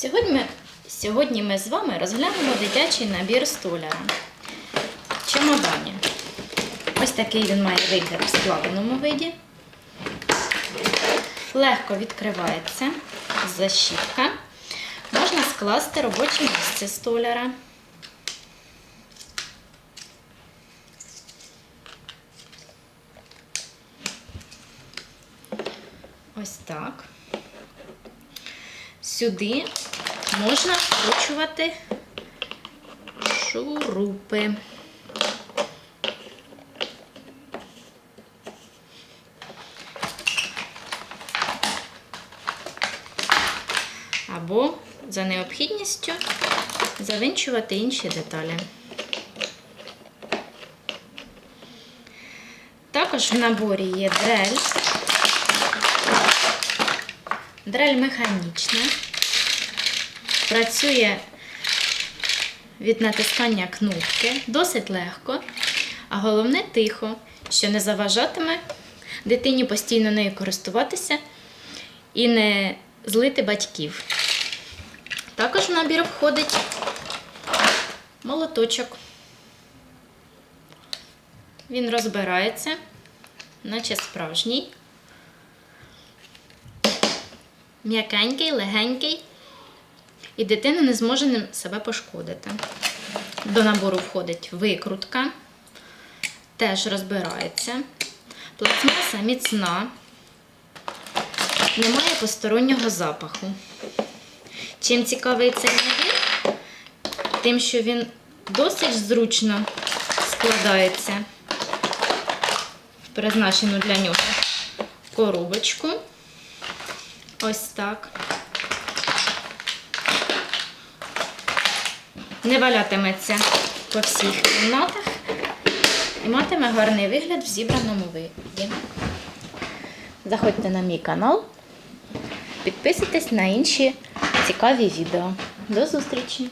Сьогодні ми, сьогодні ми з вами розглянемо дитячий набір столяра. Чемодані. Ось такий він має вигляд в складеному виді. Легко відкривається защіпка. Можна скласти робоче місце столяра. Ось так. Сюди можна вкручувати шурупи. Або за необхідністю завинчувати інші деталі. Також в наборі є дрель. Дрель механічна. Працює від натискання кнопки досить легко, а головне тихо, що не заважатиме дитині постійно нею користуватися і не злити батьків. Також в набір входить молоточок. Він розбирається, наче справжній. М'якенький, легенький, і дитина не зможе себе пошкодити. До набору входить викрутка, теж розбирається. Пластмаса міцна, немає постороннього запаху. Чим цікавий цей набір? Тим, що він досить зручно складається в призначену для нього коробочку. Ось так. Не валятиметься по всіх кімнатах і матиме гарний вигляд в зібраному виді. Заходьте на мій канал, підписуйтесь на інші цікаві відео. До зустрічі!